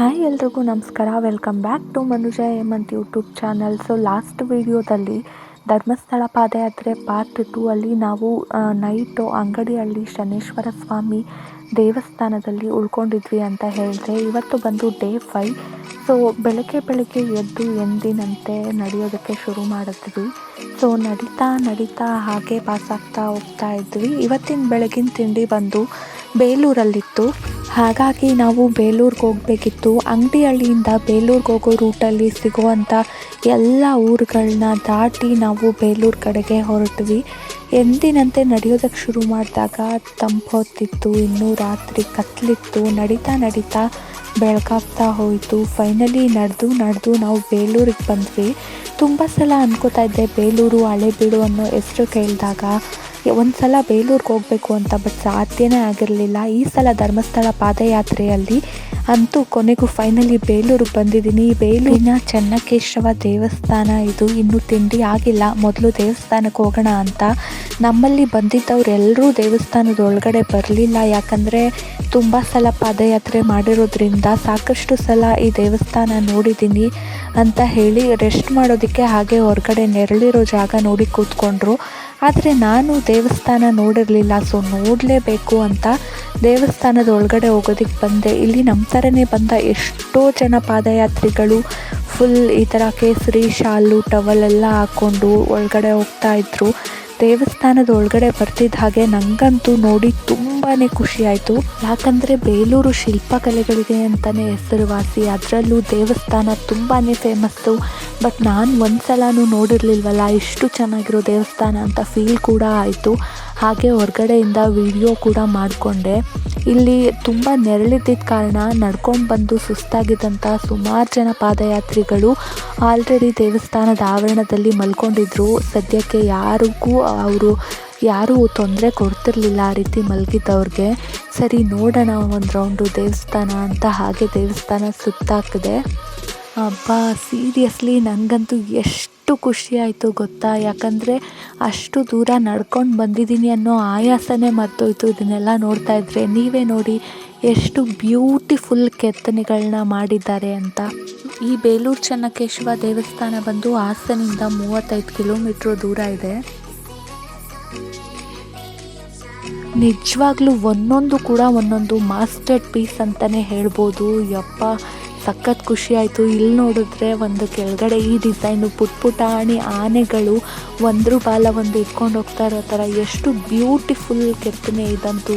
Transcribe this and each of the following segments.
Hi ಎಲ್ರಿಗೂ ನಮಸ್ಕಾರ. Welcome back to Manuja Hemanth YouTube channel so last ವಿಡಿಯೋದಲ್ಲಿ ಧರ್ಮಸ್ಥಳ ಪಾದಯಾತ್ರೆ ಪಾರ್ಟ್ ಟೂ ಅಲ್ಲಿ ನಾವು ನೈಟು ಅಂಗಡಿಹಳ್ಳಿ ಶನೇಶ್ವರ ಸ್ವಾಮಿ ದೇವಸ್ಥಾನದಲ್ಲಿ ಉಳ್ಕೊಂಡಿದ್ವಿ ಅಂತ ಹೇಳಿದೆ ಇವತ್ತು ಬಂದು ಡೇ ಫೈ ಸೊ ಬೆಳಗ್ಗೆ ಬೆಳಗ್ಗೆ ಎದ್ದು ಎಂದಿನಂತೆ ನಡೆಯೋದಕ್ಕೆ ಶುರು ಮಾಡಿದ್ವಿ. ಸೊ ನಡೀತಾ ನಡೀತಾ ಹಾಗೆ ಪಾಸ್ ಆಗ್ತಾ ಹೋಗ್ತಾ ಇದ್ವಿ. ಇವತ್ತಿನ ಬೆಳಗಿನ ತಿಂಡಿ ಬಂದು ಬೇಲೂರಲ್ಲಿತ್ತು. ಹಾಗಾಗಿ ನಾವು ಬೇಲೂರಿಗೆ ಹೋಗಬೇಕಿತ್ತು. ಅಂಗಡಿಹಳ್ಳಿಯಿಂದ ಬೇಲೂರಿಗೆ ಹೋಗೋ ರೂಟಲ್ಲಿ ಸಿಗುವಂಥ ಎಲ್ಲ ಊರುಗಳನ್ನ ದಾಟಿ ನಾವು ಬೇಲೂರು ಕಡೆಗೆ ಹೊರಟ್ವಿ. ಎಂದಿನಂತೆ ನಡೆಯೋದಕ್ಕೆ ಶುರು ಮಾಡಿದಾಗ ತಂಪೊತ್ತಿತ್ತು ಇನ್ನೂ ರಾತ್ರಿ ಕತ್ಲಿತ್ತು. ನಡೀತಾ ನಡೀತಾ ಬೆಳಕಾಗ್ತಾ ಹೋಯಿತು. ಫೈನಲಿ ನಡೆದು ನಡೆದು ನಾವು ಬೇಲೂರಿಗೆ ಬಂದ್ವಿ. ತುಂಬ ಸಲ ಅನ್ಕೋತಾ ಇದ್ದೆ, ಬೇಲೂರು ಹಳೆಬೀಡು ಅನ್ನೋ ಹೆಸರು ಕೇಳಿದಾಗ. ಒಂದು ಸಲ ಬೇಲೂರಿಗೆ ಹೋಗಬೇಕು ಅಂತ, ಬಟ್ ಸಾಧ್ಯನೇ ಆಗಿರಲಿಲ್ಲ. ಈ ಸಲ ಧರ್ಮಸ್ಥಳ ಪಾದಯಾತ್ರೆಯಲ್ಲಿ ಅಂತೂ ಕೊನೆಗೂ ಫೈನಲಿ ಬೇಲೂರಿಗೆ ಬಂದಿದ್ದೀನಿ. ಬೇಲೂರಿನ ಚೆನ್ನಕೇಶವ ದೇವಸ್ಥಾನ ಇದು ಇನ್ನೂ ತಿಂಡಿ ಆಗಿಲ್ಲ. ಮೊದಲು ದೇವಸ್ಥಾನಕ್ಕೆ ಹೋಗೋಣ ಅಂತ. ನಮ್ಮಲ್ಲಿ ಬಂದಿದ್ದವರೆಲ್ಲರೂ ದೇವಸ್ಥಾನದ ಒಳಗಡೆ ಬರಲಿಲ್ಲ. ಯಾಕಂದರೆ ತುಂಬ ಸಲ ಪಾದಯಾತ್ರೆ ಮಾಡಿರೋದ್ರಿಂದ ಸಾಕಷ್ಟು ಸಲ ಈ ದೇವಸ್ಥಾನ ನೋಡಿದ್ದೀನಿ ಅಂತ ಹೇಳಿ ರೆಸ್ಟ್ ಮಾಡೋದಕ್ಕೆ ಹಾಗೆ ಹೊರಗಡೆ ನೆರಳಿರೋ ಜಾಗ ನೋಡಿ ಕೂತ್ಕೊಂಡ್ರು. ಆದರೆ ನಾನು ದೇವಸ್ಥಾನ ನೋಡಿರಲಿಲ್ಲ ಸೊ ನೋಡಲೇಬೇಕು ಅಂತ ದೇವಸ್ಥಾನದ ಒಳಗಡೆ ಹೋಗೋದಕ್ಕೆ ಬಂದೆ. ಇಲ್ಲಿ ನಮ್ಮ ಥರನೇ ಬಂದ ಎಷ್ಟೋ ಜನ ಪಾದಯಾತ್ರಿಗಳು ಫುಲ್ ಈ ಥರ ಕೇಸರಿ, ಶಾಲು ಟವಲ್ ಎಲ್ಲ ಹಾಕ್ಕೊಂಡು ಒಳಗಡೆ ಹೋಗ್ತಾ ಇದ್ರು. ದೇವಸ್ಥಾನದ ಒಳಗಡೆ ಬರ್ತಿದ್ದ ಹಾಗೆ ನನಗಂತೂ ನೋಡಿ ತುಂಬಾ ಖುಷಿ ಆಯಿತು. ಯಾಕಂದರೆ ಬೇಲೂರು ಶಿಲ್ಪಕಲೆಗಳಿಗೆ ಅಂತಲೇ ಹೆಸರುವಾಸಿ. ಅದರಲ್ಲೂ ದೇವಸ್ಥಾನ ತುಂಬಾ ಫೇಮಸ್ಸು ಬಟ್ ನಾನು ಒಂದು ಸಲನೂ ನೋಡಿರಲಿಲ್ವಲ್ಲ, ಇಷ್ಟು ಚೆನ್ನಾಗಿರೋ ದೇವಸ್ಥಾನ ಅಂತ ಫೀಲ್ ಕೂಡ ಆಯಿತು. ಹಾಗೆ ಹೊರಗಡೆಯಿಂದ ವಿಡಿಯೋ ಕೂಡ ಮಾಡಿಕೊಂಡೆ. ಇಲ್ಲಿ ತುಂಬ ನೆರಳಿದ್ದ ಕಾರಣ ನಡ್ಕೊಂಡು ಬಂದು ಸುಸ್ತಾಗಿದ್ದಂಥ ಸುಮಾರು ಜನ ಪಾದಯಾತ್ರಿಗಳು ಆಲ್ರೆಡಿ ದೇವಸ್ಥಾನದ ಆವರಣದಲ್ಲಿ ಮಲ್ಕೊಂಡಿದ್ರು. ಸದ್ಯಕ್ಕೆ ಯಾರಿಗೂ ಅವರು, ಯಾರೂ ತೊಂದರೆ ಕೊಡ್ತಿರ್ಲಿಲ್ಲ ಆ ರೀತಿ ಮಲಗಿದ್ದವ್ರಿಗೆ. ಸರಿ, ನೋಡೋಣ ಒಂದು ರೌಂಡು ದೇವಸ್ಥಾನ ಅಂತ ಹಾಗೆ ದೇವಸ್ಥಾನ ಸುತ್ತಾಕಿದೆ ಅಬ್ಬಾ ಸೀರಿಯಸ್ಲಿ ನನಗಂತೂ ಎಷ್ಟು ಖುಷಿ ಆಯಿತು ಗೊತ್ತಾ? ಯಾಕಂದರೆ ಅಷ್ಟು ದೂರ ನಡ್ಕೊಂಡು ಬಂದಿದ್ದೀನಿ ಅನ್ನೋ ಆಯಾಸನೇ ಮರ್ತೋಯ್ತು ಇದನ್ನೆಲ್ಲ ನೋಡ್ತಾ ಇದ್ದರೆ ನೀವೇ ನೋಡಿ ಎಷ್ಟು ಬ್ಯೂಟಿಫುಲ್ ಕೆತ್ತನೆಗಳನ್ನ ಮಾಡಿದ್ದಾರೆ ಅಂತ. ಈ ಬೇಲೂರು ಚೆನ್ನಕೇಶವ ದೇವಸ್ಥಾನ ಬಂದು ಹಾಸನಿಂದ ಮೂವತ್ತೈದು ಕಿಲೋಮೀಟ್ರ್ ದೂರ ಇದೆ. ನಿಜವಾಗ್ಲೂ ಒಂದೊಂದು ಕೂಡ ಒಂದೊಂದು ಮಾಸ್ಟರ್ ಪೀಸ್ ಅಂತಲೇ ಹೇಳ್ಬೋದು. ಯಪ್ಪ ಸಖತ್ ಖುಷಿ ಆಯಿತು ಇಲ್ಲಿ ನೋಡಿದ್ರೆ ಒಂದು ಕೆಳಗಡೆ ಈ ಡಿಸೈನು ಪುಟ್ ಪುಟಾಣಿ ಆನೆಗಳು ಒಂದ್ರ ಬಾಲ ಒಂದು ಇಟ್ಕೊಂಡು ಹೋಗ್ತಾ ಇರೋ ಥರ. ಎಷ್ಟು ಬ್ಯೂಟಿಫುಲ್ ಕೆತ್ತನೆ ಇದಂತೂ.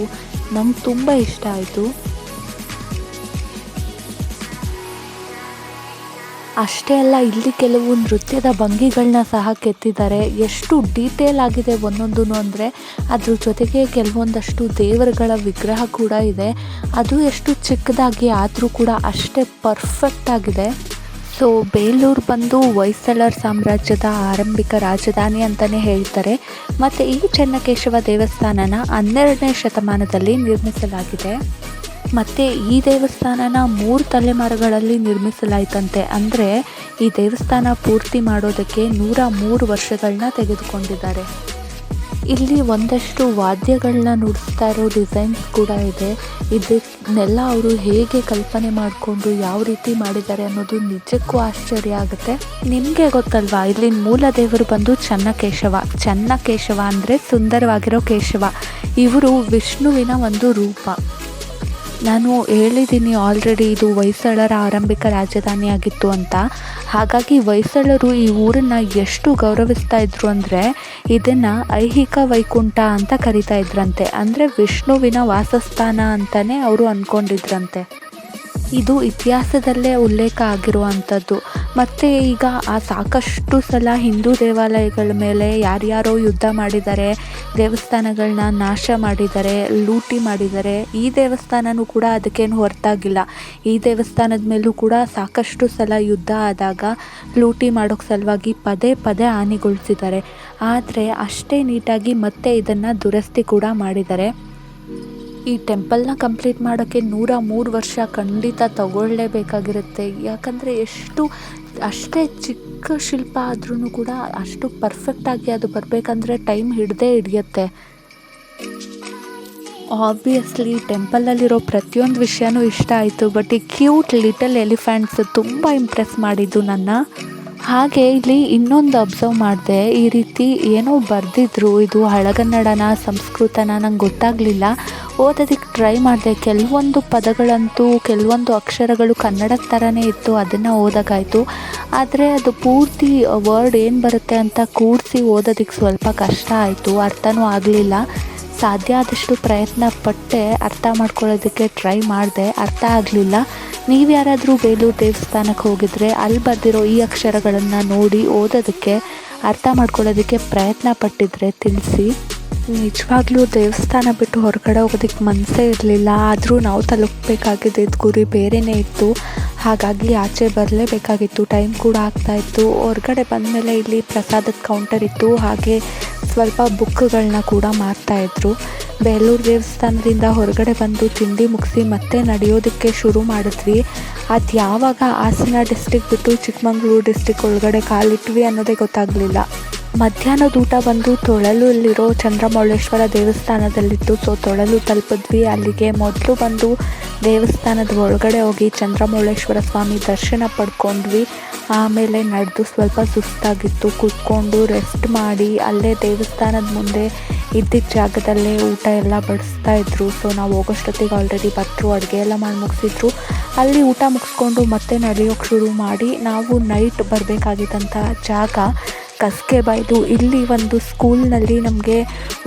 ನಂಗೆ ತುಂಬ ಇಷ್ಟ ಆಯಿತು. ಅಷ್ಟೇ ಅಲ್ಲ, ಇಲ್ಲಿ ಕೆಲವು ನೃತ್ಯದ ಭಂಗಿಗಳನ್ನ ಸಹ ಕೆತ್ತಿದ್ದಾರೆ. ಎಷ್ಟು ಡೀಟೇಲ್ ಆಗಿದೆ ಒಂದೊಂದು ಅಂದರೆ, ಅದ್ರ ಜೊತೆಗೆ ಕೆಲವೊಂದಷ್ಟು ದೇವರುಗಳ ವಿಗ್ರಹ ಕೂಡ ಇದೆ. ಅದು ಎಷ್ಟು ಚಿಕ್ಕದಾಗಿ ಆದರೂ ಕೂಡ ಅಷ್ಟೇ ಪರ್ಫೆಕ್ಟ್ ಆಗಿದೆ. ಸೊ ಬೇಲೂರು ಬಂದು ಹೊಯ್ಸಳರ ಸಾಮ್ರಾಜ್ಯದ ಆರಂಭಿಕ ರಾಜಧಾನಿ ಅಂತಲೇ ಹೇಳ್ತಾರೆ. ಮತ್ತು ಈ ಚೆನ್ನಕೇಶವ ದೇವಸ್ಥಾನನ ಹನ್ನೆರಡನೇ ಶತಮಾನದಲ್ಲಿ ನಿರ್ಮಿಸಲಾಗಿದೆ. ಮತ್ತು ಈ ದೇವಸ್ಥಾನನ ಮೂರು ತಲೆಮಾರುಗಳಲ್ಲಿ ನಿರ್ಮಿಸಲಾಯಿತಂತೆ. ಅಂದರೆ ಈ ದೇವಸ್ಥಾನ ಪೂರ್ತಿ ಮಾಡೋದಕ್ಕೆ ನೂರ ಮೂರು ವರ್ಷಗಳನ್ನ ತೆಗೆದುಕೊಂಡಿದ್ದಾರೆ. ಇಲ್ಲಿ ಒಂದಷ್ಟು ವಾದ್ಯಗಳನ್ನ ನುಡಿಸ್ತಾ ಇರೋ ಡಿಸೈನ್ಸ್ ಕೂಡ ಇದೆ. ಇದನ್ನೆಲ್ಲ ಅವರು ಹೇಗೆ ಕಲ್ಪನೆ ಮಾಡಿಕೊಂಡು ಯಾವ ರೀತಿ ಮಾಡಿದ್ದಾರೆ ಅನ್ನೋದು ನಿಜಕ್ಕೂ ಆಶ್ಚರ್ಯ ಆಗುತ್ತೆ. ನಿಮಗೆ ಗೊತ್ತಲ್ವಾ, ಇಲ್ಲಿನ ಮೂಲ ದೇವರು ಬಂದು ಚನ್ನಕೇಶವ. ಚನ್ನಕೇಶವ ಅಂದರೆ ಸುಂದರವಾಗಿರೋ ಕೇಶವ. ಇವರು ವಿಷ್ಣುವಿನ ಒಂದು ರೂಪ. ನಾನು ಹೇಳಿದ್ದೀನಿ ಆಲ್ರೆಡಿ ಇದು ಹೊಯ್ಸಳರ ಆರಂಭಿಕ ರಾಜಧಾನಿಯಾಗಿತ್ತು ಅಂತ. ಹಾಗಾಗಿ ಹೊಯ್ಸಳರು ಈ ಊರನ್ನು ಎಷ್ಟು ಗೌರವಿಸ್ತಾ ಇದ್ರು ಅಂದರೆ ಇದನ್ನು ಐಹಿಕ ವೈಕುಂಠ ಅಂತ ಕರಿತಾ ಇದ್ರಂತೆ. ಅಂದರೆ ವಿಷ್ಣುವಿನ ವಾಸಸ್ಥಾನ ಅಂತಲೇ ಅವರು ಅಂದ್ಕೊಂಡಿದ್ರಂತೆ ಇದು ಇತಿಹಾಸದಲ್ಲೇ ಉಲ್ಲೇಖ ಆಗಿರುವಂಥದ್ದು. ಮತ್ತು ಈಗ ಆ ಸಾಕಷ್ಟು ಸಲ ಹಿಂದೂ ದೇವಾಲಯಗಳ ಮೇಲೆ ಯಾರ್ಯಾರೋ ಯುದ್ಧ ಮಾಡಿದ್ದಾರೆ ದೇವಸ್ಥಾನಗಳನ್ನ ನಾಶ ಮಾಡಿದ್ದಾರೆ, ಲೂಟಿ ಮಾಡಿದ್ದಾರೆ. ಈ ದೇವಸ್ಥಾನವೂ ಕೂಡ ಅದಕ್ಕೇನು ಹೊರತಾಗಿಲ್ಲ. ಈ ದೇವಸ್ಥಾನದ ಮೇಲೂ ಕೂಡ ಸಾಕಷ್ಟು ಸಲ ಯುದ್ಧ ಆದಾಗ ಲೂಟಿ ಮಾಡೋಕ್ಕೆ ಸಲುವಾಗಿ ಪದೇ ಪದೇ ಹಾನಿಗೊಳಿಸಿದ್ದಾರೆ. ಆದರೆ ಅಷ್ಟೇ ನೀಟಾಗಿ ಮತ್ತೆ ಇದನ್ನು ದುರಸ್ತಿ ಕೂಡ ಮಾಡಿದ್ದಾರೆ. ಈ ಟೆಂಪಲ್ನ ಕಂಪ್ಲೀಟ್ ಮಾಡೋಕ್ಕೆ ನೂರ ಮೂರು ವರ್ಷ ಖಂಡಿತ ತಗೊಳ್ಳೇಬೇಕಾಗಿರುತ್ತೆ. ಯಾಕಂದರೆ ಎಷ್ಟು ಅಷ್ಟೇ ಚಿಕ್ಕ ಶಿಲ್ಪ ಆದ್ರೂ ಕೂಡ ಅಷ್ಟು ಪರ್ಫೆಕ್ಟಾಗಿ ಅದು ಬರಬೇಕಂದ್ರೆ ಟೈಮ್ ಹಿಡದೇ ಹಿಡಿಯತ್ತೆ. ಆಬ್ವಿಯಸ್ಲಿ ಟೆಂಪಲಲ್ಲಿರೋ ಪ್ರತಿಯೊಂದು ವಿಷಯನೂ ಇಷ್ಟ ಆಯಿತು ಬಟ್ ಈ ಕ್ಯೂಟ್ ಲಿಟಲ್ ಎಲಿಫೆಂಟ್ಸ್ ತುಂಬ ಇಂಪ್ರೆಸ್ ಮಾಡಿದ್ದು ನನ್ನ. ಹಾಗೆ ಇಲ್ಲಿ ಇನ್ನೊಂದು ಅಬ್ಸರ್ವ್ ಮಾಡಿದೆ, ಈ ರೀತಿ ಏನೋ ಬರೆದಿದ್ರು, ಇದು ಹಳಗನ್ನಡನ, ಸಂಸ್ಕೃತನ, ನಂಗೆ ಗೊತ್ತಾಗಲಿಲ್ಲ. ಓದೋದಕ್ಕೆ ಟ್ರೈ ಮಾಡಿದೆ. ಕೆಲವೊಂದು ಪದಗಳಂತೂ, ಕೆಲವೊಂದು ಅಕ್ಷರಗಳು ಕನ್ನಡದ ಥರನೇ ಇತ್ತು, ಅದನ್ನು ಓದೋಕ್ಕಾಯ್ತು ಆದರೆ ಅದು ಪೂರ್ತಿ ವರ್ಡ್ ಏನು ಬರುತ್ತೆ ಅಂತ ಕೂಡಿಸಿ ಓದೋದಕ್ಕೆ ಸ್ವಲ್ಪ ಕಷ್ಟ ಆಯಿತು. ಅರ್ಥನೂ ಆಗಲಿಲ್ಲ. ಸಾಧ್ಯ ಆದಷ್ಟು ಪ್ರಯತ್ನ ಪಟ್ಟೆ ಅರ್ಥ ಮಾಡ್ಕೊಳ್ಳೋದಕ್ಕೆ ಟ್ರೈ ಮಾಡಿದೆ. ಅರ್ಥ ಆಗಲಿಲ್ಲ. ನೀವು ಯಾರಾದರೂ ಬೇಲೂರು ದೇವಸ್ಥಾನಕ್ಕೆ ಹೋಗಿದ್ರೆ ಅಲ್ಲಿ ಬರೆದಿರೋ ಈ ಅಕ್ಷರಗಳನ್ನು ನೋಡಿ ಓದೋದಕ್ಕೆ, ಅರ್ಥ ಮಾಡ್ಕೊಳ್ಳೋದಕ್ಕೆ ಪ್ರಯತ್ನ ಪಟ್ಟಿದ್ರೆ ತಿಳಿಸಿ. ನಿಜವಾಗ್ಲೂ ದೇವಸ್ಥಾನ ಬಿಟ್ಟು ಹೊರಗಡೆ ಹೋಗೋದಕ್ಕೆ ಮನಸ್ಸೇ ಇರಲಿಲ್ಲ. ಆದರೂ ನಾವು ತಲುಪಬೇಕಾಗಿದ್ದ ಗುರಿ ಬೇರೆಯೇ ಇತ್ತು. ಹಾಗಾಗಿ ಆಚೆ ಬರಲೇಬೇಕಾಗಿತ್ತು. ಟೈಮ್ ಕೂಡ ಆಗ್ತಾಯಿತ್ತು ಹೊರಗಡೆ ಬಂದಮೇಲೆ ಇಲ್ಲಿ ಪ್ರಸಾದದ ಕೌಂಟರ್ ಇತ್ತು. ಹಾಗೆ ಸ್ವಲ್ಪ ಬುಕ್ಗಳನ್ನ ಕೂಡ ಮಾರ್ತಾಯಿದ್ರು ಬೇಲೂರು ದೇವಸ್ಥಾನದಿಂದ ಹೊರಗಡೆ ಬಂದು ತಿಂಡಿ ಮುಗಿಸಿ ಮತ್ತೆ ನಡೆಯೋದಕ್ಕೆ ಶುರು ಮಾಡಿದ್ವಿ. ಅದು ಯಾವಾಗ ಹಾಸನ ಡಿಸ್ಟಿಕ್ ಬಿಟ್ಟು ಚಿಕ್ಕಮಂಗ್ಳೂರು ಡಿಸ್ಟಿಕ್ ಒಳಗಡೆ ಕಾಲಿಟ್ವಿ ಅನ್ನೋದೇ ಗೊತ್ತಾಗಲಿಲ್ಲ. ಮಧ್ಯಾಹ್ನದ ಊಟ ಬಂದು ತೊಳಲುಲ್ಲಿರೋ ಚಂದ್ರಮೌಳೇಶ್ವರ ದೇವಸ್ಥಾನದಲ್ಲಿತ್ತು ಸೊ ತೊಳಲು ತಲುಪಿದ್ವಿ. ಅಲ್ಲಿಗೆ ಮೊದಲು ಬಂದು ದೇವಸ್ಥಾನದ ಒಳಗಡೆ ಹೋಗಿ ಚಂದ್ರಮೌಳೇಶ್ವರ ಸ್ವಾಮಿ ದರ್ಶನ ಪಡ್ಕೊಂಡ್ವಿ. ಆಮೇಲೆ ನಡೆದು ಸ್ವಲ್ಪ ಸುಸ್ತಾಗಿತ್ತು. ಕೂತ್ಕೊಂಡು ರೆಸ್ಟ್ ಮಾಡಿ ಅಲ್ಲೇ ದೇವಸ್ಥಾನದ ಮುಂದೆ ಇದ್ದಿದ್ದ ಜಾಗದಲ್ಲೇ ಊಟ ಎಲ್ಲ ಬಡಿಸ್ತಾ ಇದ್ರು. ಸೊ ನಾವು ಹೋಗೋಷ್ಟೊತ್ತಿಗೆ ಆಲ್ರೆಡಿ ಬರ್ತರು ಅಡುಗೆ ಎಲ್ಲ ಮಾಡಿ ಮುಗಿಸಿದ್ರು ಅಲ್ಲಿ ಊಟ ಮುಗಿಸ್ಕೊಂಡು ಮತ್ತೆ ನಡೆಯೋಕ್ಕೆ ಶುರು ಮಾಡಿ ನಾವು ನೈಟ್ ಬರಬೇಕಾಗಿದ್ದಂಥ ಜಾಗ. ಕಸ್ಕೆ ಬಾಯ್ದು ಇಲ್ಲಿ ಒಂದು ಸ್ಕೂಲ್ನಲ್ಲಿ ನಮಗೆ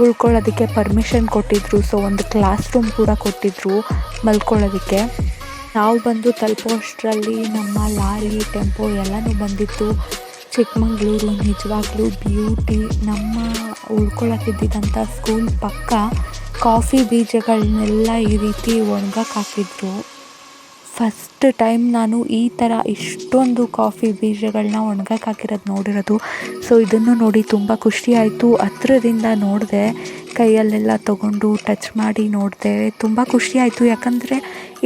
ಉಳ್ಕೊಳ್ಳೋದಕ್ಕೆ ಪರ್ಮಿಷನ್ ಕೊಟ್ಟಿದ್ದರು ಸೊ ಒಂದು ಕ್ಲಾಸ್ ರೂಮ್ ಕೂಡ ಕೊಟ್ಟಿದ್ದರು ಮಲ್ಕೊಳ್ಳೋದಕ್ಕೆ. ನಾವು ಬಂದು ತಲುಪೋಷ್ಟರಲ್ಲಿ ನಮ್ಮ ಲಾರಿ, ಟೆಂಪೋ ಎಲ್ಲನೂ ಬಂದಿತ್ತು. ಚಿಕ್ಕಮಂಗ್ಳೂರು, ನಿಜವಾಗ್ಲೂ ಬ್ಯೂಟಿ ನಮ್ಮ ಉಳ್ಕೊಳ್ಳೋಕ್ಕಿದ್ದಂಥ ಸ್ಕೂಲ್ ಪಕ್ಕ ಕಾಫಿ ಬೀಜಗಳನ್ನೆಲ್ಲ ಈ ರೀತಿ ಒಣಗಕ್ಕೆ ಹಾಕಿದ್ರು. ಫಸ್ಟ್ ಟೈಮ್ ನಾನು ಈ ಥರ ಇಷ್ಟೊಂದು ಕಾಫಿ ಬೀಜಗಳನ್ನ ಒಣಗಕ್ಕೆ ಹಾಕಿರೋದು ನೋಡಿರೋದು. ಸೊ ಇದನ್ನು ನೋಡಿ ತುಂಬ ಖುಷಿ ಆಯಿತು. ಹತ್ರದಿಂದ ನೋಡಿದೆ, ಕೈಯಲ್ಲೆಲ್ಲ ತೊಗೊಂಡು ಟಚ್ ಮಾಡಿ ನೋಡಿದೆ, ತುಂಬ ಖುಷಿ ಆಯಿತು. ಯಾಕಂದರೆ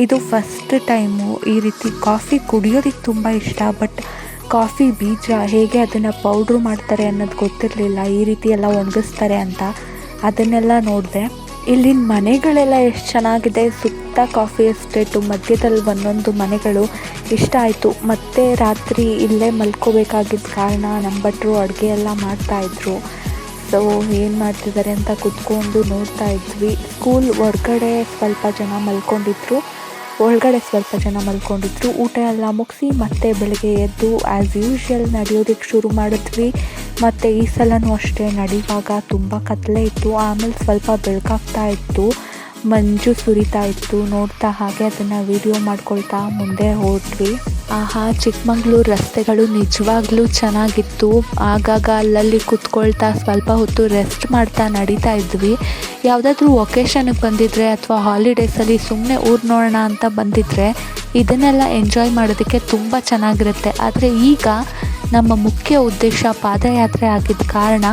ಇದು ಫಸ್ಟ್ ಟೈಮು. ಈ ರೀತಿ ಕಾಫಿ ಕುಡಿಯೋದಕ್ಕೆ ತುಂಬ ಇಷ್ಟ ಬಟ್ ಕಾಫಿ ಬೀಜ ಹೇಗೆ ಅದನ್ನು ಪೌಡ್ರು ಮಾಡ್ತಾರೆ ಅನ್ನೋದು ಗೊತ್ತಿರಲಿಲ್ಲ. ಈ ರೀತಿ ಎಲ್ಲ ಒಣಗಿಸ್ತಾರೆ ಅಂತ. ಅದನ್ನೆಲ್ಲ ನೋಡಿದೆ. ಇಲ್ಲಿನ ಮನೆಗಳೆಲ್ಲ ಎಷ್ಟು ಚೆನ್ನಾಗಿದೆ. ಸುತ್ತ ಕಾಫಿ ಎಸ್ಟೇಟು ಮಧ್ಯದಲ್ಲಿ ಒಂದೊಂದು ಮನೆಗಳು ಇಷ್ಟ ಆಯಿತು. ಮತ್ತು ರಾತ್ರಿ ಇಲ್ಲೇ ಮಲ್ಕೋಬೇಕಾಗಿದ್ದ ಕಾರಣ ನಮ್ಮ ಭಟ್ರು ಅಡುಗೆ ಎಲ್ಲ ಮಾಡ್ತಾಯಿದ್ರು ಸೊ ಏನು ಮಾಡ್ತಿದ್ದಾರೆ ಅಂತ ಕುತ್ಕೊಂಡು ನೋಡ್ತಾ ಇದ್ವಿ. ಸ್ಕೂಲ್ ಹೊರ್ಗಡೆ ಸ್ವಲ್ಪ ಜನ ಮಲ್ಕೊಂಡಿದ್ರು. ಒಳಗಡೆ ಸ್ವಲ್ಪ ಜನ ಮಲ್ಕೊಂಡಿದ್ರು. ಊಟ ಎಲ್ಲ ಮುಗಿಸಿ ಮತ್ತೆ ಬೆಳಗ್ಗೆ ಎದ್ದು ಆ್ಯಸ್ ಯೂಶ್ವಲ್ ನಡೆಯೋದಕ್ಕೆ ಶುರು ಮಾಡಿದ್ವಿ. ಮತ್ತು ಈ ಸಲವೂ ಅಷ್ಟೇ. ನಡೆಯುವಾಗ ತುಂಬ ಕತ್ತಲೆ ಇತ್ತು. ಆಮೇಲೆ ಸ್ವಲ್ಪ ಬೆಳಕಾಗ್ತಾ ಇತ್ತು. ಮಂಜು ಸುರಿತಾ ಇತ್ತು. ನೋಡ್ತಾ ಹಾಗೆ ಅದನ್ನು ವಿಡಿಯೋ ಮಾಡ್ಕೊಳ್ತಾ ಮುಂದೆ ಹೋದ್ವಿ. ಆಹಾ, ಚಿಕ್ಕಮಂಗ್ಳೂರು ರಸ್ತೆಗಳು ನಿಜವಾಗ್ಲೂ ಚೆನ್ನಾಗಿತ್ತು. ಆಗಾಗ ಅಲ್ಲಲ್ಲಿ ಕುತ್ಕೊಳ್ತಾ ಸ್ವಲ್ಪ ಹೊತ್ತು ರೆಸ್ಟ್ ಮಾಡ್ತಾ ನಡೀತಾ ಇದ್ವಿ. ಯಾವುದಾದ್ರೂ ಒಕೇಶನ್ಗೆ ಬಂದಿದ್ರೆ ಅಥವಾ ಹಾಲಿಡೇಸಲ್ಲಿ ಸುಮ್ಮನೆ ಊರು ನೋಡೋಣ ಅಂತ ಬಂದಿದ್ದರೆ ಇದನ್ನೆಲ್ಲ ಎಂಜಾಯ್ ಮಾಡೋದಕ್ಕೆ ತುಂಬ ಚೆನ್ನಾಗಿರುತ್ತೆ. ಆದರೆ ಈಗ ನಮ್ಮ ಮುಖ್ಯ ಉದ್ದೇಶ ಪಾದಯಾತ್ರೆ ಆಗಿದ್ದ ಕಾರಣ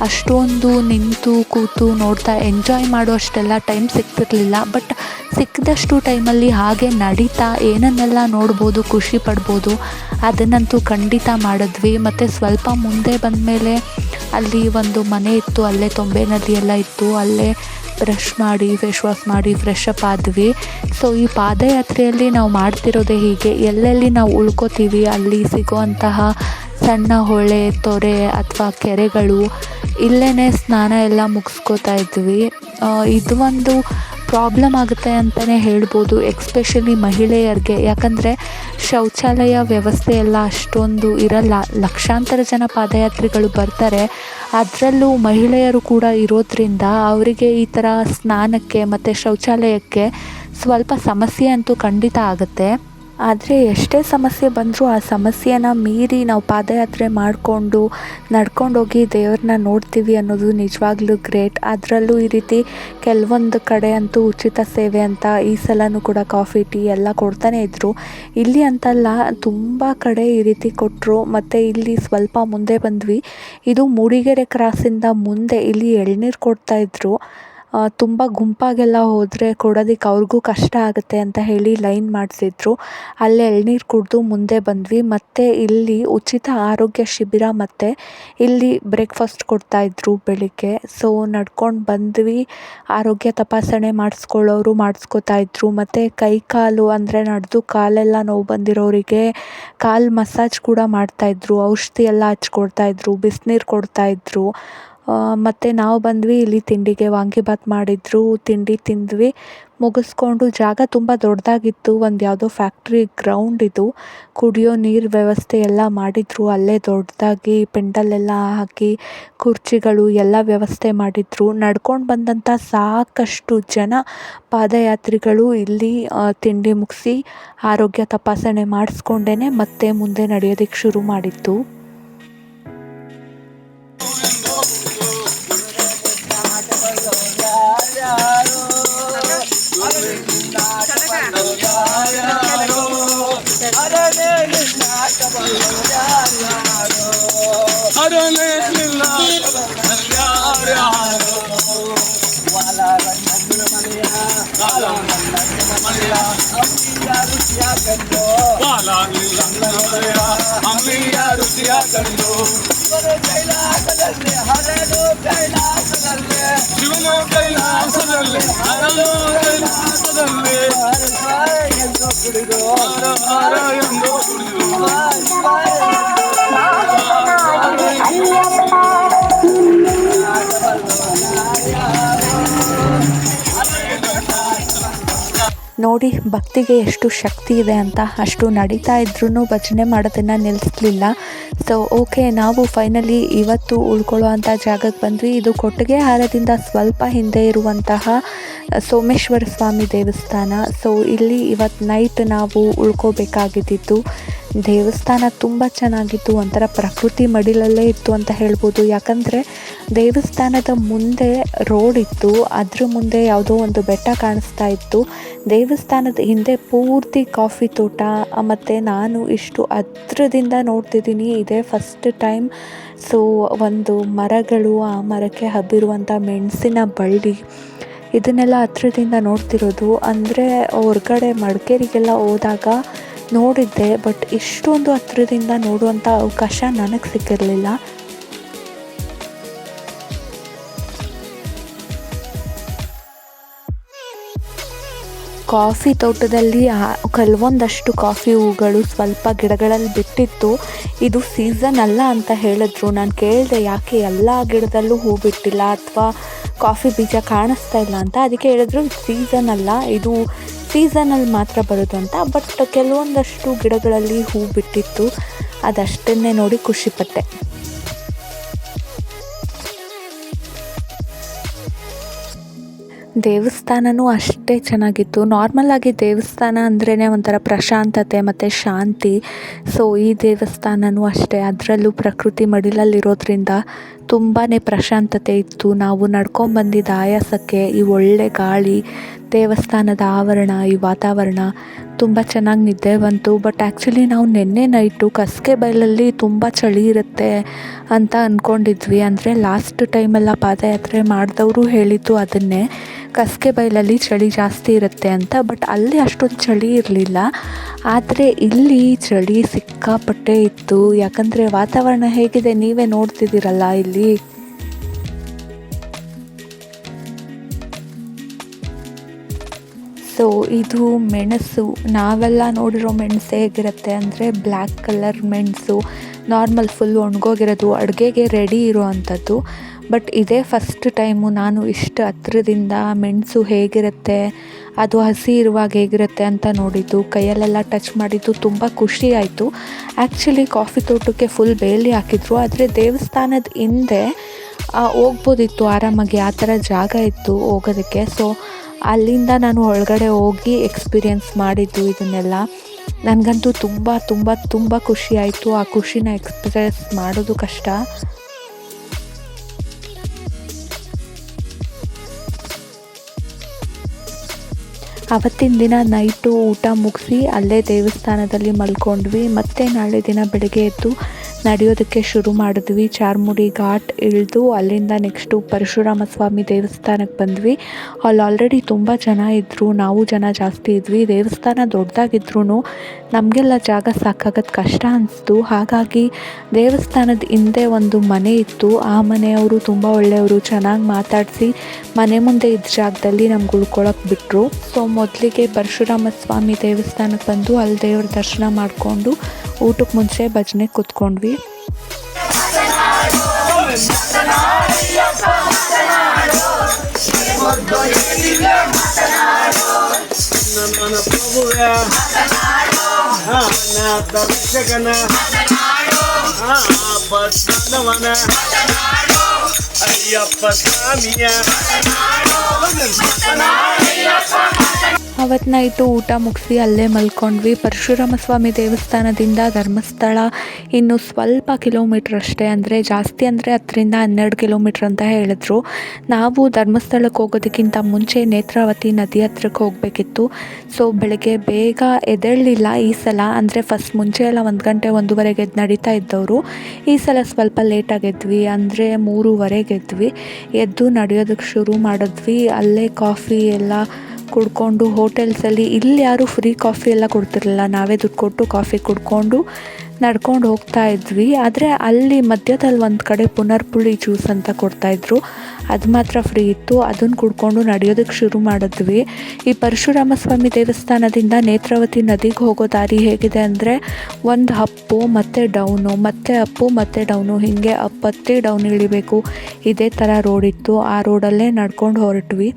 ಅಷ್ಟೊಂದು ನಿಂತು ಕೂತು ನೋಡ್ತಾ ಎಂಜಾಯ್ ಮಾಡುವಷ್ಟೆಲ್ಲ ಟೈಮ್ ಸಿಗ್ತಿರಲಿಲ್ಲ. ಬಟ್ ಸಿಕ್ಕಿದಷ್ಟು ಟೈಮಲ್ಲಿ ಹಾಗೆ ನಡೀತಾ ಏನನ್ನೆಲ್ಲ ನೋಡ್ಬೋದು, ಖುಷಿ ಪಡ್ಬೋದು ಅದನ್ನಂತೂ ಖಂಡಿತ ಮಾಡಿದ್ವಿ. ಮತ್ತು ಸ್ವಲ್ಪ ಮುಂದೆ ಬಂದಮೇಲೆ ಅಲ್ಲಿ ಒಂದು ಮನೆ ಇತ್ತು, ಅಲ್ಲೇ ತೊಂಬೆ ನದಿ ಎಲ್ಲ ಇತ್ತು. ಅಲ್ಲೇ ಬ್ರಷ್ ಮಾಡಿ ಫೇಶ್ ವಾಶ್ ಮಾಡಿ ಫ್ರೆಶ್ ಅಪ್ ಆದ್ವಿ. ಸೊ ಈ ಪಾದಯಾತ್ರೆಯಲ್ಲಿ ನಾವು ಮಾಡ್ತಿರೋದೇ ಹೀಗೆ. ಎಲ್ಲೆಲ್ಲಿ ನಾವು ಉಳ್ಕೋತೀವಿ, ಅಲ್ಲಿ ಸಿಗುವಂತಹ ಸಣ್ಣ ಹೊಳೆ, ತೊರೆ ಅಥವಾ ಕೆರೆಗಳು ಇಲ್ಲೇ ಸ್ನಾನ ಎಲ್ಲ ಮುಗಿಸ್ಕೋತಾ ಇದ್ವಿ. ಇದು ಒಂದು ಪ್ರಾಬ್ಲಮ್ ಆಗುತ್ತೆ ಅಂತಲೇ ಹೇಳ್ಬೋದು, ಎಕ್ಸ್ಪೆಷಲಿ ಮಹಿಳೆಯರಿಗೆ. ಯಾಕಂದರೆ ಶೌಚಾಲಯ ವ್ಯವಸ್ಥೆ ಎಲ್ಲ ಅಷ್ಟೊಂದು ಇರಲ್ಲ. ಲಕ್ಷಾಂತರ ಜನ ಪಾದಯಾತ್ರಿಗಳು ಬರ್ತಾರೆ. ಅದರಲ್ಲೂ ಮಹಿಳೆಯರು ಕೂಡ ಇರೋದ್ರಿಂದ ಅವರಿಗೆ ಈ ಥರ ಸ್ನಾನಕ್ಕೆ ಮತ್ತು ಶೌಚಾಲಯಕ್ಕೆ ಸ್ವಲ್ಪ ಸಮಸ್ಯೆ ಅಂತೂ ಖಂಡಿತ ಆಗುತ್ತೆ. ಆದರೆ ಎಷ್ಟೇ ಸಮಸ್ಯೆ ಬಂದರೂ ಆ ಸಮಸ್ಯೆನ ಮೀರಿ ನಾವು ಪಾದಯಾತ್ರೆ ಮಾಡಿಕೊಂಡು ನಡ್ಕೊಂಡೋಗಿ ದೇವ್ರನ್ನ ನೋಡ್ತೀವಿ ಅನ್ನೋದು ನಿಜವಾಗ್ಲೂ ಗ್ರೇಟ್. ಅದರಲ್ಲೂ ಈ ರೀತಿ ಕೆಲವೊಂದು ಕಡೆ ಅಂತೂ ಉಚಿತ ಸೇವೆ ಅಂತ ಈ ಸಲವೂ ಕೂಡ ಕಾಫಿ, ಟೀ ಎಲ್ಲ ಕೊಡ್ತಾನೆ ಇದ್ದರು ಇಲ್ಲಿ ಅಂತಲ್ಲ ತುಂಬ ಕಡೆ ಈ ರೀತಿ ಕೊಟ್ಟರು ಮತ್ತು ಇಲ್ಲಿ ಸ್ವಲ್ಪ ಮುಂದೆ ಬಂದ್ವಿ. ಇದು ಮೂಡಿಗೆರೆ ಕ್ರಾಸಿಂದ ಮುಂದೆ ಇಲ್ಲಿ ಎಳ್ನೀರು ಕೊಡ್ತಾಯಿದ್ರು ತುಂಬ ಗುಂಪಾಗೆಲ್ಲ ಹೋದರೆ ಕೊಡೋದಕ್ಕೆ ಅವ್ರಿಗೂ ಕಷ್ಟ ಆಗುತ್ತೆ ಅಂತ ಹೇಳಿ ಲೈನ್ ಮಾಡಿಸಿದ್ರು. ಅಲ್ಲಿ ಎಳ್ನೀರು ಕುಡಿದು ಮುಂದೆ ಬಂದ್ವಿ. ಮತ್ತು ಇಲ್ಲಿ ಉಚಿತ ಆರೋಗ್ಯ ಶಿಬಿರ ಮತ್ತು ಇಲ್ಲಿ ಬ್ರೇಕ್ಫಾಸ್ಟ್ ಕೊಡ್ತಾಯಿದ್ರು ಬೆಳಿಗ್ಗೆ. ಸೊ ನಡ್ಕೊಂಡು ಬಂದ್ವಿ. ಆರೋಗ್ಯ ತಪಾಸಣೆ ಮಾಡಿಸ್ಕೊಳ್ಳೋರು ಮಾಡಿಸ್ಕೊತಾ ಇದ್ರು. ಮತ್ತು ಕೈ ಕಾಲು ಅಂದರೆ ನಡೆದು ಕಾಲೆಲ್ಲ ನೋವು ಬಂದಿರೋರಿಗೆ ಕಾಲು ಮಸಾಜ್ ಕೂಡ ಮಾಡ್ತಾಯಿದ್ರು ಔಷಧಿ ಎಲ್ಲ ಹಚ್ಕೊಡ್ತಾಯಿದ್ರು ಬಿಸಿನೀರು ಕೊಡ್ತಾಯಿದ್ರು ಮತ್ತು ನಾವು ಬಂದ್ವಿ, ಇಲ್ಲಿ ತಿಂಡಿಗೆ ವಾಂಗಿಬಾತ್ ಮಾಡಿದ್ರು, ತಿಂಡಿ ತಿಂದ್ವಿ. ಮುಗಿಸ್ಕೊಂಡು ಜಾಗ ತುಂಬ ದೊಡ್ಡದಾಗಿತ್ತು, ಒಂದು ಯಾವುದೋ ಫ್ಯಾಕ್ಟ್ರಿ ಗ್ರೌಂಡ್ ಇದು. ಕುಡಿಯೋ ನೀರು ವ್ಯವಸ್ಥೆ ಎಲ್ಲ ಮಾಡಿದ್ರು, ಅಲ್ಲೇ ದೊಡ್ಡದಾಗಿ ಪೆಂಡಲೆಲ್ಲ ಹಾಕಿ ಕುರ್ಚಿಗಳು ಎಲ್ಲ ವ್ಯವಸ್ಥೆ ಮಾಡಿದ್ರು. ನಡ್ಕೊಂಡು ಬಂದಂಥ ಸಾಕಷ್ಟು ಜನ ಪಾದಯಾತ್ರಿಗಳು ಇಲ್ಲಿ ತಿಂಡಿ ಮುಗಿಸಿ ಆರೋಗ್ಯ ತಪಾಸಣೆ ಮಾಡಿಸ್ಕೊಂಡೇ ಮತ್ತೆ ಮುಂದೆ ನಡೆಯೋದಕ್ಕೆ ಶುರು ಮಾಡಿತ್ತು ಅಮ್ಮಿಯ ರುಚಿಯ ಕಂಡು ಶಿವನು ಕೈಲಾಸದಲ್ಲಿ ಹರಲು ಕೈಲಾಸದಲ್ಲಿ ಹಾರ ಹಾರ ಎಂದು ನೋಡಿ, ಭಕ್ತಿಗೆ ಎಷ್ಟು ಶಕ್ತಿ ಇದೆ ಅಂತ ಅಷ್ಟು ನಡೀತಾ ಇದ್ರೂ ಭಜನೆ ಮಾಡೋದನ್ನು ನಿಲ್ಲಿಸಲಿಲ್ಲ ಸೊ ಓಕೆ ನಾವು ಫೈನಲಿ ಇವತ್ತು ಉಳ್ಕೊಳ್ಳೋ ಅಂಥ ಜಾಗಕ್ಕೆ ಬಂದ್ವಿ. ಇದು ಕೊಟ್ಟಿಗೆ ಹಾರದಿಂದ ಸ್ವಲ್ಪ ಹಿಂದೆ ಇರುವಂತಹ ಸೋಮೇಶ್ವರ ಸ್ವಾಮಿ ದೇವಸ್ಥಾನ. ಸೊ ಇಲ್ಲಿ ಇವತ್ತು ನೈಟ್ ನಾವು ಉಳ್ಕೋಬೇಕಾಗಿದ್ದಿತ್ತು ದೇವಸ್ಥಾನ ತುಂಬ ಚೆನ್ನಾಗಿತ್ತು, ಒಂಥರ ಪ್ರಕೃತಿ ಮಡಿಲಲ್ಲೇ ಇತ್ತು ಅಂತ ಹೇಳ್ಬೋದು. ಯಾಕಂದರೆ ದೇವಸ್ಥಾನದ ಮುಂದೆ ರೋಡ್ ಇತ್ತು, ಅದ್ರ ಮುಂದೆ ಯಾವುದೋ ಒಂದು ಬೆಟ್ಟ ಕಾಣಿಸ್ತಾ ಇತ್ತು. ದೇವಸ್ಥಾನದ ಹಿಂದೆ ಪೂರ್ತಿ ಕಾಫಿ ತೋಟ ಮತ್ತು ನಾನು ಇಷ್ಟು ಹತ್ರದಿಂದ ನೋಡ್ತಿದ್ದೀನಿ. ಇದೇ ಫಸ್ಟ್ ಟೈಮ್ ಸೊ ಒಂದು ಮರಗಳು, ಆ ಮರಕ್ಕೆ ಹಬ್ಬಿರುವಂಥ ಮೆಣಸಿನ ಬಳ್ಳಿ, ಇದನ್ನೆಲ್ಲ ಹತ್ರದಿಂದ ನೋಡ್ತಿರೋದು. ಅಂದರೆ ಹೊರ್ಗಡೆ ಮಡಿಕೇರಿಗೆಲ್ಲ ಹೋದಾಗ ನೋಡಿದ್ದೆ ಬಟ್ ಇಷ್ಟೊಂದು ಹತ್ರದಿಂದ ನೋಡುವಂಥ ಅವಕಾಶ ನನಗೆ ಸಿಕ್ಕಿರಲಿಲ್ಲ. ಕಾಫಿ ತೋಟದಲ್ಲಿ ಕೆಲವೊಂದಷ್ಟು ಕಾಫಿ ಹೂಗಳು ಸ್ವಲ್ಪ ಗಿಡಗಳಲ್ಲಿ ಬಿಟ್ಟಿತ್ತು. ಇದು ಸೀಸನ್ ಅಲ್ಲ ಅಂತ ಹೇಳಿದ್ರು. ನಾನು ಕೇಳಿದೆ, ಯಾಕೆ ಎಲ್ಲ ಗಿಡದಲ್ಲೂ ಹೂ ಬಿಟ್ಟಿಲ್ಲ? ಅಥವಾ ಕಾಫಿ ಬೀಜ ಕಾಣಿಸ್ತಾ ಇಲ್ಲ ಅಂತ ಅದಕ್ಕೆ ಹೇಳಿದ್ರು. ಸೀಸನ್ ಅಲ್ಲ. ಇದು ಸೀಸನಲ್ಲಿ ಮಾತ್ರ ಬರೋದು ಅಂತ ಬಟ್ ಕೆಲವೊಂದಷ್ಟು ಗಿಡಗಳಲ್ಲಿ ಹೂ ಬಿಟ್ಟಿತ್ತು. ಅದಷ್ಟನ್ನೇ ನೋಡಿ ಖುಷಿಪಟ್ಟೆ ದೇವಸ್ಥಾನವೂ ಅಷ್ಟೇ ಚೆನ್ನಾಗಿತ್ತು. ನಾರ್ಮಲಾಗಿ ದೇವಸ್ಥಾನ ಅಂದ್ರೇ ಒಂಥರ ಪ್ರಶಾಂತತೆ ಮತ್ತು ಶಾಂತಿ. ಸೊ ಈ ದೇವಸ್ಥಾನವೂ ಅಷ್ಟೇ. ಅದರಲ್ಲೂ ಪ್ರಕೃತಿ ಮಡಿಲಲ್ಲಿರೋದ್ರಿಂದ ತುಂಬಾ ಪ್ರಶಾಂತತೆ ಇತ್ತು. ನಾವು ನಡ್ಕೊಂಬಂದಿದ್ದ ಆಯಾಸಕ್ಕೆ ಈ ಒಳ್ಳೆ ಗಾಳಿ, ದೇವಸ್ಥಾನದ ಆವರಣ, ಈ ವಾತಾವರಣ ತುಂಬ ಚೆನ್ನಾಗಿ ನಿದ್ದೆ ಬಂತು. ಬಟ್ ಆ್ಯಕ್ಚುಲಿ ನಾವು ನಿನ್ನೆ ನೈಟು ಕಸ್ಕೆ ಬೈಲಲ್ಲಿ ತುಂಬ ಚಳಿ ಇರುತ್ತೆ ಅಂತ ಅಂದ್ಕೊಂಡಿದ್ವಿ ಅಂದರೆ ಲಾಸ್ಟ್ ಟೈಮೆಲ್ಲ ಪಾದಯಾತ್ರೆ ಮಾಡಿದವರು ಹೇಳಿದ್ದು ಅದನ್ನೇ. ಕಸ್ಕೆ ಬೈಲಲ್ಲಿ ಚಳಿ ಜಾಸ್ತಿ ಇರುತ್ತೆ ಅಂತ, ಬಟ್ ಅಲ್ಲಿ ಅಷ್ಟೊಂದು ಚಳಿ ಇರಲಿಲ್ಲ. ಆದರೆ ಇಲ್ಲಿ ಚಳಿ ಸಿಕ್ಕಾಪಟ್ಟೆ ಇತ್ತು. ಯಾಕಂದರೆ ವಾತಾವರಣ ಹೇಗಿದೆ ನೀವೇ ನೋಡ್ತಿದ್ದೀರಲ್ಲ ಇಲ್ಲಿ? ಸೊ ಇದು ಮೆಣಸು. ನಾವೆಲ್ಲ ನೋಡಿರೋ ಮೆಣಸು ಹೇಗಿರುತ್ತೆ ಅಂದರೆ ಬ್ಲ್ಯಾಕ್ ಕಲರ್ ಮೆಣಸು. ನಾರ್ಮಲ್ ಫುಲ್ ಒಣಗೋಗಿರೋದು, ಅಡುಗೆಗೆ ರೆಡಿ ಇರೋ ಅಂಥದ್ದು ಬಟ್ ಇದೇ ಫಸ್ಟ್ ಟೈಮು ನಾನು ಇಷ್ಟು ಹತ್ರದಿಂದ ಮೆಣಸು ಹೇಗಿರುತ್ತೆ, ಅದು ಹಸಿ ಇರುವಾಗ ಹೇಗಿರುತ್ತೆ ಅಂತ ನೋಡಿದ್ದು, ಕೈಯಲ್ಲೆಲ್ಲ ಟಚ್ ಮಾಡಿದ್ದು ತುಂಬ ಖುಷಿ ಆಯಿತು. ಆ್ಯಕ್ಚುಲಿ ಕಾಫಿ ತೋಟಕ್ಕೆ ಫುಲ್ ಬೇಲಿ ಹಾಕಿದ್ರು, ಆದರೆ ದೇವಸ್ಥಾನದ ಹಿಂದೆ ಹೋಗ್ಬೋದಿತ್ತು, ಆರಾಮಾಗಿ ಆ ಥರ ಜಾಗ ಇತ್ತು ಹೋಗೋದಕ್ಕೆ. ಸೊ ಅಲ್ಲಿಂದ ನಾನು ಒಳಗಡೆ ಹೋಗಿ ಎಕ್ಸ್ಪೀರಿಯೆನ್ಸ್ ಮಾಡಿದ್ದು ಇದನ್ನೆಲ್ಲ. ನನಗಂತೂ ತುಂಬ ತುಂಬ ತುಂಬ ಖುಷಿ ಆಯಿತು. ಆ ಖುಷಿನ ಎಕ್ಸ್ಪ್ರೆಸ್ ಮಾಡೋದು ಕಷ್ಟ. ಅವತ್ತಿನ ದಿನ ನೈಟು ಊಟ ಮುಗಿಸಿ ಅಲ್ಲೇ ದೇವಸ್ಥಾನದಲ್ಲಿ ಮಲ್ಕೊಂಡ್ವಿ. ಮತ್ತು ನಾಳೆ ದಿನ ಬೆಳಗ್ಗೆ ಎದ್ದು ನಡೆಯೋದಕ್ಕೆ ಶುರು ಮಾಡಿದ್ವಿ. ಚಾರ್ಮುಡಿ ಘಾಟ್ ಇಳಿದು ಅಲ್ಲಿಂದ ನೆಕ್ಸ್ಟು ಪರಶುರಾಮ ಸ್ವಾಮಿ ದೇವಸ್ಥಾನಕ್ಕೆ ಬಂದ್ವಿ. ಅಲ್ಲಿ ಆಲ್ರೆಡಿ ತುಂಬ ಜನ ಇದ್ದರು ನಾವು ಜನ ಜಾಸ್ತಿ ಇದ್ವಿ. ದೇವಸ್ಥಾನ ದೊಡ್ಡದಾಗಿದ್ರು ನಮಗೆಲ್ಲ ಜಾಗ ಸಾಕಾಗೋದು ಕಷ್ಟ ಅನಿಸ್ತು. ಹಾಗಾಗಿ ದೇವಸ್ಥಾನದ ಹಿಂದೆ ಒಂದು ಮನೆ ಇತ್ತು. ಆ ಮನೆಯವರು ತುಂಬ ಒಳ್ಳೆಯವರು, ಚೆನ್ನಾಗಿ ಮಾತಾಡಿಸಿ ಮನೆ ಮುಂದೆ ಇದ್ದ ಜಾಗದಲ್ಲಿ ನಮ್ಗೆ ಉಳ್ಕೊಳಕ್ಕೆ ಬಿಟ್ಟರು ಸೊ ಮೊದಲಿಗೆ ಪರಶುರಾಮ ಸ್ವಾಮಿ ದೇವಸ್ಥಾನಕ್ಕೆ ಬಂದು ಅಲ್ಲಿ ದೇವ್ರ ದರ್ಶನ ಮಾಡಿಕೊಂಡು ಊಟಕ್ಕೆ ಮುಂಚೆ ಭಜನೆ ಕೂತ್ಕೊಂಡ್ವಿ. మన ప్రభుగా నా దర్శకన బసవన అయ్యప్ప స్వామియ ಅವತ್ತು ನೈಟು ಊಟ ಮುಗಿಸಿ ಅಲ್ಲೇ ಮಲ್ಕೊಂಡ್ವಿ. ಪರಶುರಾಮ ಸ್ವಾಮಿ ದೇವಸ್ಥಾನದಿಂದ ಧರ್ಮಸ್ಥಳ ಇನ್ನು ಸ್ವಲ್ಪ ಕಿಲೋಮೀಟ್ರ್ ಅಷ್ಟೇ. ಅಂದರೆ ಜಾಸ್ತಿ ಅಂದರೆ ಹತ್ತರಿಂದ ಹನ್ನೆರಡು ಕಿಲೋಮೀಟ್ರ್ ಅಂತ ಹೇಳಿದ್ರು. ನಾವು ಧರ್ಮಸ್ಥಳಕ್ಕೆ ಹೋಗೋದಕ್ಕಿಂತ ಮುಂಚೆ ನೇತ್ರಾವತಿ ನದಿ ಹತ್ರಕ್ಕೆ ಹೋಗಬೇಕಿತ್ತು. ಸೊ ಬೆಳಗ್ಗೆ ಬೇಗ ಎದ್ದೇಳಲಿಲ್ಲ ಈ ಸಲ. ಅಂದರೆ ಫಸ್ಟ್ ಮುಂಚೆ ಎಲ್ಲ ಒಂದು ಗಂಟೆ, ಒಂದೂವರೆಗೆ ಎದ್ದು ನಡೀತಾ ಇದ್ದವರು. ಈ ಸಲ ಸ್ವಲ್ಪ ಲೇಟಾಗೆದ್ವಿ ಅಂದರೆ ಮೂರುವರೆಗೆ ಎದ್ವಿ. ಎದ್ದು ನಡೆಯೋದಕ್ಕೆ ಶುರು ಮಾಡಿದ್ವಿ. ಅಲ್ಲೇ ಕಾಫಿ ಎಲ್ಲ ಕುಡ್ಕೊಂಡು ಹೋಟೆಲ್ಸಲ್ಲಿ ಇಲ್ಲಿ ಯಾರೂ ಫ್ರೀ ಕಾಫಿ ಎಲ್ಲ ಕೊಡ್ತಿರಲಿಲ್ಲ. ನಾವೇ ದುಡ್ಡು ಕೊಟ್ಟು ಕಾಫಿ ಕುಡ್ಕೊಂಡು ನಡ್ಕೊಂಡು ಹೋಗ್ತಾ ಇದ್ವಿ. ಆದರೆ ಅಲ್ಲಿ ಮಧ್ಯದಲ್ಲಿ ಒಂದು ಕಡೆ ಪುನರ್ಪುಳಿ ಜ್ಯೂಸ್ ಅಂತ ಕೊಡ್ತಾಯಿದ್ರು ಅದು ಮಾತ್ರ ಫ್ರೀ ಇತ್ತು. ಅದನ್ನು ಕುಡ್ಕೊಂಡು ನಡೆಯೋದಕ್ಕೆ ಶುರು ಮಾಡಿದ್ವಿ. ಈ ಪರಶುರಾಮ ಸ್ವಾಮಿ ದೇವಸ್ಥಾನದಿಂದ ನೇತ್ರಾವತಿ ನದಿಗೆ ಹೋಗೋ ದಾರಿ ಹೇಗಿದೆ ಅಂದರೆ ಒಂದು ಅಪ್ಪು, ಮತ್ತು ಡೌನು, ಮತ್ತೆ ಅಪ್ಪು, ಮತ್ತು ಡೌನು, ಹೀಗೆ ಅಪ್ಪತ್ತಿ ಡೌನ್ ಇಳಿಬೇಕು. ಇದೇ ಥರ ರೋಡ್ ಇತ್ತು. ಆ ರೋಡಲ್ಲೇ ನಡ್ಕೊಂಡು ಹೊರಟ್ವಿ.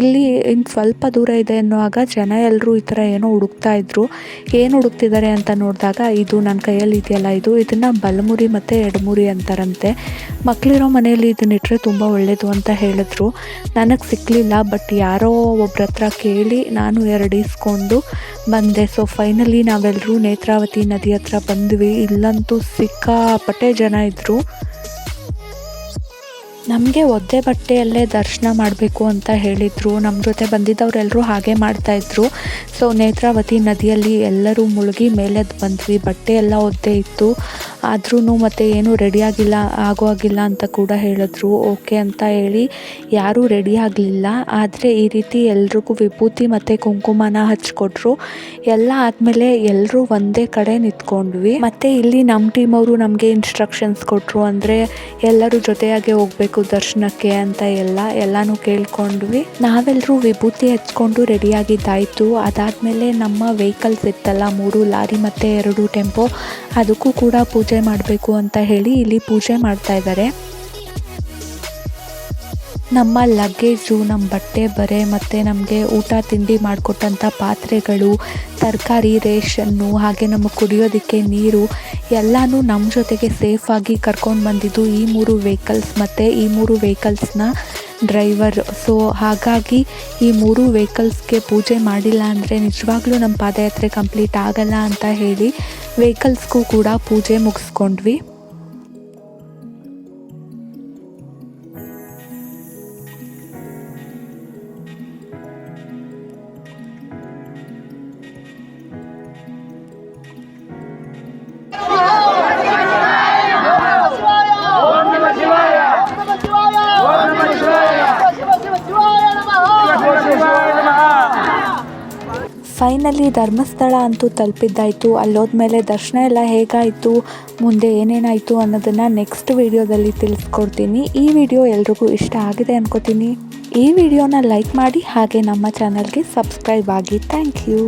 ಇಲ್ಲಿ ಇನ್ನು ಸ್ವಲ್ಪ ದೂರ ಇದೆ ಅನ್ನುವಾಗ ಜನ ಎಲ್ಲರೂ ಈ ಥರ ಏನೋ ಹುಡುಕ್ತಾ ಇದ್ರು. ಏನು ಹುಡುಕ್ತಿದ್ದಾರೆ ಅಂತ ನೋಡಿದಾಗ, ಇದು ನನ್ನ ಕೈಯಲ್ಲಿ ಇದೆಯಲ್ಲ? ಇದು ಇದನ್ನು ಬಲಮುರಿ ಮತ್ತು ಎಡಮುರಿ ಅಂತಾರಂತೆ. ಮಕ್ಕಳಿರೋ ಮನೆಯಲ್ಲಿ ಇದನ್ನ ಇಟ್ಟರೆ ತುಂಬ ಒಳ್ಳೆಯದು ಅಂತ ಹೇಳಿದ್ರು. ನನಗೆ ಸಿಕ್ಕಲಿಲ್ಲ ಬಟ್ ಯಾರೋ ಒಬ್ರ ಹತ್ರ ಕೇಳಿ ನಾನು ಎರಡು ಇಸ್ಕೊಂಡು ಬಂದೆ. ಸೊ ಫೈನಲಿ ನಾವೆಲ್ಲರೂ ನೇತ್ರಾವತಿ ನದಿ ಹತ್ರ ಬಂದ್ವಿ. ಇಲ್ಲಂತೂ ಸಿಕ್ಕಾಪಟ್ಟೆ ಜನ ಇದ್ದರು ನಮಗೆ ಒದ್ದೆ ಬಟ್ಟೆಯಲ್ಲೇ ದರ್ಶನ ಮಾಡಬೇಕು ಅಂತ ಹೇಳಿದರು. ನಮ್ಮ ಜೊತೆ ಬಂದಿದ್ದವರೆಲ್ಲರೂ ಹಾಗೆ ಮಾಡ್ತಾಯಿದ್ರು ಸೊ ನೇತ್ರಾವತಿ ನದಿಯಲ್ಲಿ ಎಲ್ಲರೂ ಮುಳುಗಿ ಮೇಲೆದ್ದು ಬಂದ್ವಿ. ಬಟ್ಟೆ ಎಲ್ಲ ಒದ್ದೆ ಇತ್ತು. ಆದ್ರೂ ಮತ್ತೆ ಏನೂ ರೆಡಿಯಾಗಿಲ್ಲ ಆಗೋ ಆಗಿಲ್ಲ ಅಂತ ಕೂಡ ಹೇಳಿದ್ರು. ಓಕೆ ಅಂತ ಹೇಳಿ ಯಾರೂ ರೆಡಿ ಆಗಲಿಲ್ಲ. ಆದರೆ ಈ ರೀತಿ ಎಲ್ರಿಗೂ ವಿಭೂತಿ ಮತ್ತು ಕುಂಕುಮನ ಹಚ್ಕೊಟ್ರು. ಎಲ್ಲ ಆದಮೇಲೆ ಎಲ್ಲರೂ ಒಂದೇ ಕಡೆ ನಿಂತ್ಕೊಂಡ್ವಿ. ಮತ್ತು ಇಲ್ಲಿ ನಮ್ಮ ಟೀಮವರು ನಮಗೆ ಇನ್ಸ್ಟ್ರಕ್ಷನ್ಸ್ ಕೊಟ್ಟರು ಅಂದರೆ ಎಲ್ಲರೂ ಜೊತೆಯಾಗೆ ಹೋಗಬೇಕು ದರ್ಶನಕ್ಕೆ ಅಂತ ಎಲ್ಲ, ಎಲ್ಲಾನು ಕೇಳ್ಕೊಂಡ್ವಿ. ನಾವೆಲ್ಲರೂ ವಿಭೂತಿ ಹಚ್ಕೊಂಡು ರೆಡಿಯಾಗಿದ್ದಾಯಿತು. ಅದಾದಮೇಲೆ ನಮ್ಮ ವೆಹಿಕಲ್ಸ್ ಇತ್ತಲ್ಲ, ಮೂರು ಲಾರಿ ಮತ್ತು ಎರಡು ಟೆಂಪೋ, ಅದಕ್ಕೂ ಕೂಡ ಪೂಜೆ ಮಾಡಬೇಕು ಅಂತ ಹೇಳಿ ಇಲ್ಲಿ ಪೂಜೆ ಮಾಡ್ತಾ ಇದ್ದಾರೆ. ನಮ್ಮ ಲಗೇಜು ನಮ್ಮ ಬಟ್ಟೆ ಬರೆ ಮತ್ತು ನಮಗೆ ಊಟ, ತಿಂಡಿ ಮಾಡಿಕೊಟ್ಟಂಥ ಪಾತ್ರೆಗಳು, ತರಕಾರಿ, ರೇಷನ್ನು, ಹಾಗೆ ನಮಗೆ ಕುಡಿಯೋದಕ್ಕೆ ನೀರು, ಎಲ್ಲನೂ ನಮ್ಮ ಜೊತೆಗೆ ಸೇಫಾಗಿ ಕರ್ಕೊಂಡು ಬಂದಿದ್ದು ಈ ಮೂರು ವೆಹಿಕಲ್ಸ್ ಮತ್ತು ಈ ಮೂರು ವೆಹಿಕಲ್ಸ್ನ ಡ್ರೈವರ್ ಸೊ ಹಾಗಾಗಿ ಈ ಮೂರು ವೆಹಿಕಲ್ಸ್ಗೆ ಪೂಜೆ ಮಾಡಿಲ್ಲ ಅಂದರೆ ನಿಜವಾಗ್ಲೂ ನಮ್ಮ ಪಾದಯಾತ್ರೆ ಕಂಪ್ಲೀಟ್ ಆಗಲ್ಲ ಅಂತ ಹೇಳಿ ವೆಹಿಕಲ್ಸ್ಗೂ ಕೂಡ ಪೂಜೆ ಮುಗಿಸ್ಕೊಂಡ್ವಿ. ಫೈನಲಿ ಧರ್ಮಸ್ಥಳ ಅಂತೂ ತಲುಪಿದ್ದಾಯಿತು. ಅಲ್ಲೋದ್ಮೇಲೆ ದರ್ಶನ ಎಲ್ಲ ಹೇಗಾಯಿತು, ಮುಂದೆ ಏನೇನಾಯಿತು ಅನ್ನೋದನ್ನು ನೆಕ್ಸ್ಟ್ ವಿಡಿಯೋದಲ್ಲಿ ತಿಳಿಸ್ಕೊಡ್ತೀನಿ. ಈ ವಿಡಿಯೋ ಎಲ್ರಿಗೂ ಇಷ್ಟ ಆಗಿದೆ ಅನ್ಕೋತೀನಿ. ಈ ವಿಡಿಯೋನ ಲೈಕ್ ಮಾಡಿ ಹಾಗೆ ನಮ್ಮ ಚಾನಲ್ಗೆ ಸಬ್ಸ್ಕ್ರೈಬ್ ಆಗಿ. Thank you